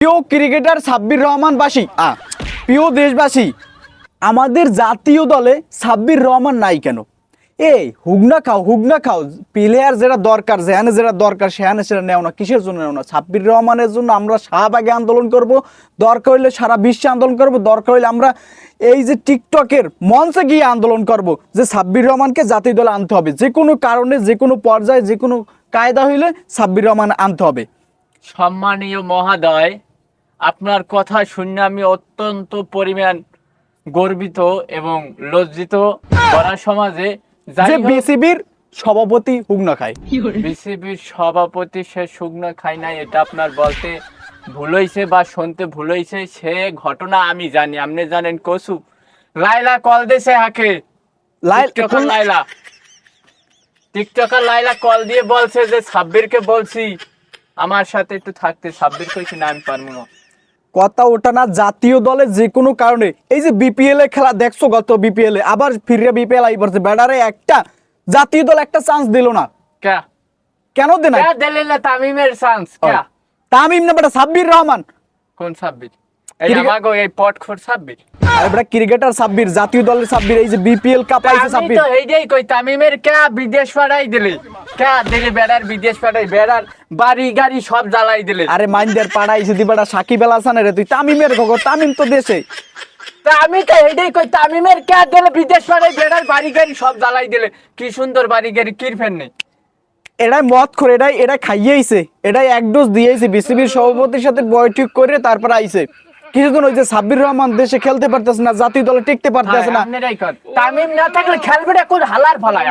প্রিয় ক্রিকেটার সাব্বির রহমানবাসী আ। প্রিয় দেশবাসী আমাদের জাতীয় দলে সাব্বির রহমান নাই কেন? এই হুগনা খাও হুগনা খাও। প্লেয়ার যেটা দরকার যেখানে যেটা দরকার সেখানে সেটা নেও না কিসের জন্য নেও না? সাব্বির রহমানের জন্য আমরা শাহবাগে আন্দোলন করব দরকার হইলে সারা বিশ্বে আন্দোলন করব দরকার হইলে আমরা এই যে টিকটকের মঞ্চে গিয়ে আন্দোলন করব যে সাব্বির রহমানকে জাতীয় দলে আনতে হবে। যে কোনো কারণে যে কোনো পর্যায়ে যে কোনো কায়দা হইলে সাব্বির রহমান আনতে হবে। সম্মানীয় মহাদয় আপনার কথা শুনে আমি অত্যন্ত পরিমাণ গর্বিত এবং লজ্জিত। করা সমাজে যে বিসিবির সভাপতি হুগনা খায়। বিসিবির সভাপতি সে শুকনো খায় নাই এটা আপনার বলতে ভুল হইছে বা শুনতে ভুল হইছে সে ঘটনা আমি জানি। আপনি জানেন কসু। লাইলা কল দিছে হাকে। লাইল- TikToker Laila TikToker Laila call দিয়ে বলছে যে সাব্বিরকে বলছি আমার সাথে একটু থাকতে সাব্বির কইছি না আমি পারব না। কথা ওটা না জাতীয় দলে যে কোনো কারণে। এই যে বিপিএল এ খেলা দেখছ গত বিপিএল এ আবার ফিরে বিপিএল আই পড়ছে। ব্যাটারে একটা জাতীয় দল একটা চান্স দিল না। কেন দে না কে দিলেন না তামিমের চান্স তামিম না বেটা সাব্বির রহমান। কোন সাব্বির? এই আমাগো এই পটখোর সাব্বির আরে ক্রিকেটার সাব্বির জাতীয় দলের সাব্বির এই যে বিপিএল কাপ আইছে আমি তো এইটাই কই তামিমের কে বিদেশ পাঠাই দিলে? কে দিলে বেড়ার বিদেশ পাঠাই বেড়ার বাড়ি গাড়ি সব জ্বালাই দিলে। আরে মাইন্ডের পাড়াইছে দি সাকিব আল হাসান তুই তামিমের খবর তামিম তো দেশে। আমি তো এইটাই কই তামিমের কে দিলে বিদেশ পাঠাই বেড়ার বাড়ি গাড়ি সব জ্বালাই দিলে। কি সুন্দর বাড়ি গাড়ি কিরফেন নেই? এটাই মত করে এটাই এটা খাইয়েইছে এটাই এক ডোজ দিয়েছে বিসিবির সভাপতির সাথে বৈঠক করে তারপর আইছে। কিছুদিন ওই যে সাব্বির রহমান দেশে খেলতে পারতেছে না জাতীয় দলে টিকতে পারতেছে না। তামিম না থাকলে খেলবে না কোন হালার ফালায়।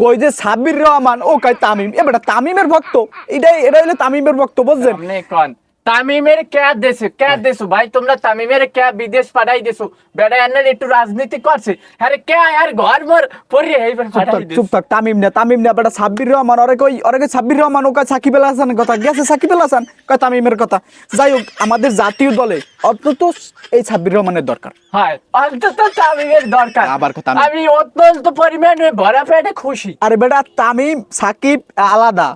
কই যে সাব্বির রহমান ও কয় তামিম। এবার তামিমের ভক্ত। এটাই এটা হলো তামিমের ভক্ত বুঝছেন? তামিমের কে দেশে কে দেশো ভাই তোমরা তামিমের কে বিদেশ পাঠাই দেশো বেড়া এনার একটু রাজনীতি করছে। আরে কে আর ঘর মর পরে এইবার চুপ থাক, তামিম না তামিম না বেটা সাব্বির রহমান ওরে কই ওরে কই সাব্বির রহমান ও কয় সাকিব আল হাসানের কথা গেছে সাকিব আল হাসান কয় তামিমের কথা। যাই হোক আমাদের জাতীয় দলে অন্তত এই সাব্বির রহমানের দরকার। হয় অন্তত তামিমের দরকার। আবার কথা আমি- আমি অত্যন্ত পরিমাণে ভরা পেটে খুশি। আরে বেটা তামিম সাকিব আলাদা।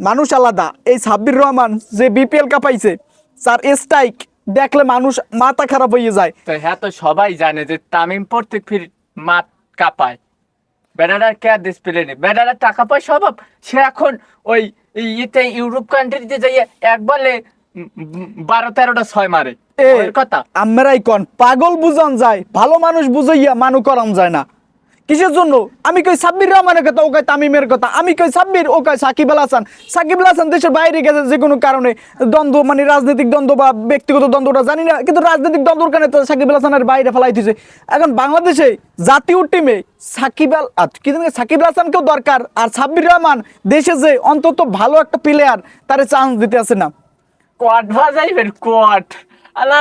মানুষ আলাদা। এই সাব্বির রহমান যে বিপিএল কাপাইছে স্যার স্ট্রাইক দেখলে মানুষ মাথা খারাপ হয়ে যায়। তো হ্যাঁ তো সবাই জানে যে তামিম প্রত্যেক ফির মাত কাপায়। বেড়াটার কে দেশ পেলে নেই? বেড়াটার টাকা পয়সা অভাব? সে এখন ওই ইতে ইউরোপ কান্ট্রিতে যাইয়ে এক বলে উম, উম, বারো তেরোটা ছয় মারে। কথা। আমরাই কন? পাগল বুঝান যায় ভালো মানুষ বুঝাইয়া মানু করান যায় না। কিসের জন্য? আমি কই সাব্বির রহমানের কথা ও কয় তামিমের কথা। আমি কই সাব্বির ও কয় সাকিব আল হাসান। সাকিব আল হাসান দেশের বাইরে গেছে যে কোনো কারণে। দ্বন্দ্ব মানে রাজনৈতিক দ্বন্দ্ব বা ব্যক্তিগত দ্বন্দ্বটা জানি না কিন্তু রাজনৈতিক দ্বন্দ্বর কারণে সাকিব আল হাসানের বাইরে ফেলাই দিছে। এখন বাংলাদেশে জাতীয় টিমে সাকিব আল আ, কি সাকিব হাসানকেও দরকার আর সাব্বির রহমান দেশে যে অন্তত ভালো একটা প্লেয়ার তারে চান্স দিতে আছে না। কোয়াট বাজাইবেন কোয়াট আল্লাহ।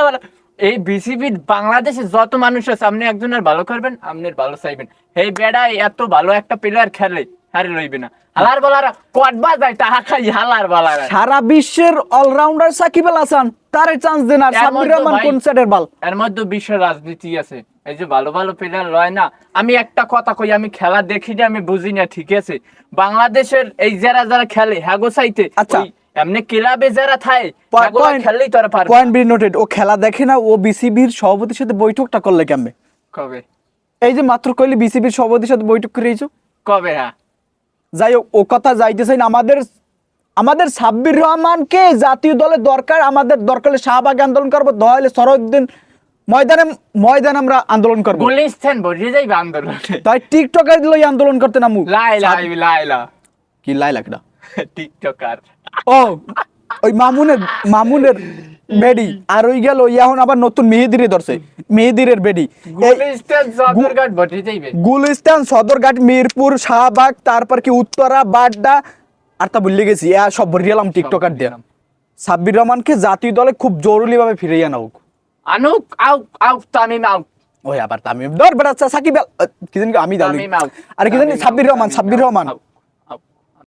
এই বিসিবি বাংলাদেশে যত মানুষ আছে আপনি একজনের ভালো করবেন আপনার ভালো চাইবেন। এই বেড়া এত ভালো একটা প্লেয়ার খেলে হারে লইবে না। হালার বালারা কোয়াট বাজায় টাকা খাই হালার বালারা। সারা বিশ্বের অলরাউন্ডার সাকিব আল হাসান তারে চান্স দেন আর সাব্বির রহমান কোন সেটের বাল এর মধ্যে বিশ্ব রাজনীতি আছে। এই যে ভালো ভালো প্লেয়ার লয় না আমি একটা কথা কই আমি খেলা দেখি না আমি বুঝি না ঠিক আছে? বাংলাদেশের এই যারা যারা খেলে হ্যাগো সাইতে আচ্ছা। এমনি ক্লাবে যারা হ্যাগো খেললেই তোরা পারবে পয়েন্ট বি নোটেড ও খেলা দেখে না ও বিসিবির সভাপতির সাথে বৈঠকটা করলে কেমবে কবে? এই যে মাত্র কইলে বিসিবির সভাপতির সাথে বৈঠক করেছ কবে হ্যাঁ? যাই হোক ও কথা যাইতেছে না আমাদের আমাদের সাব্বির রহমানকে জাতীয় দলে দরকার আমাদের দরকার হলে শাহবাগে আন্দোলন করব দহলে সরদ্দিন ময়দানে ময়দানে আমরা আন্দোলন করব। গুলিস্তান ভরিয়ে যাইবে আন্দোলনে। তাই টিকটকার দিল আন্দোলন করতে নামু। লাইলা লাইলা কি লাই লাগটা টিকটকার। ও ওই মামুনের মামুনের বেডি। আর ওই গেল এখন আবার নতুন মেহেদিরে ধরছে। মেহেদিরের বেডি। গুলিস্তান সদরঘাট মিরপুর শাহবাগ তারপর কি উত্তরা বাড্ডা। আর তা ভুলে গেছি এ সব টিকটকার সাব্বির রহমানকে জাতীয় দলে খুব জরুরি ভাবে ফিরিয়ে আনা হোক। আনুক আউক আউক তামিম আউক। ওই আবার তামিম। ধর বেড়াচ্ছে সাকিব কি জানি আমি out। আর কি জানি সাব্বির রহমান সাব্বির রহমান।